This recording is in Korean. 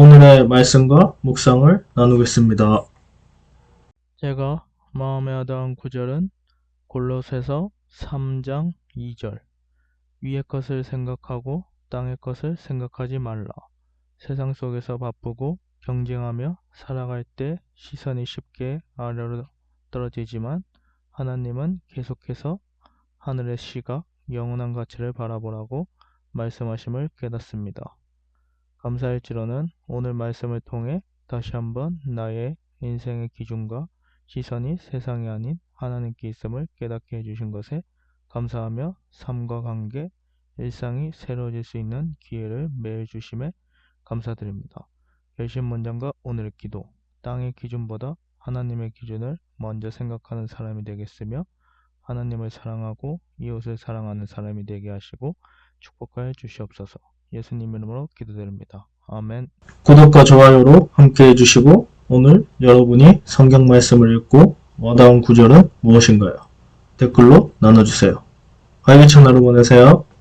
오늘의 말씀과 묵상을 나누겠습니다. 제가 마음에 와닿은 구절은 골로새서 3장 2절 위의 것을 생각하고 땅의 것을 생각하지 말라. 세상 속에서 바쁘고 경쟁하며 살아갈 때 시선이 쉽게 아래로 떨어지지만 하나님은 계속해서 하늘의 시각, 영원한 가치를 바라보라고 말씀하심을 깨닫습니다. 감사할지로는 오늘 말씀을 통해 다시 한번 나의 인생의 기준과 시선이 세상이 아닌 하나님께 있음을 깨닫게 해주신 것에 감사하며 삶과 관계, 일상이 새로워질 수 있는 기회를 매일 주심에 감사드립니다. 결심 문장과 오늘의 기도, 땅의 기준보다 하나님의 기준을 먼저 생각하는 사람이 되겠으며 하나님을 사랑하고 이웃을 사랑하는 사람이 되게 하시고 축복하여 주시옵소서. 예수님 이름으로 기도드립니다. 아멘. 구독과 좋아요로 함께 해주시고 오늘 여러분이 성경 말씀을 읽고 와닿은 구절은 무엇인가요? 댓글로 나눠주세요. 활기찬 하루 보내세요.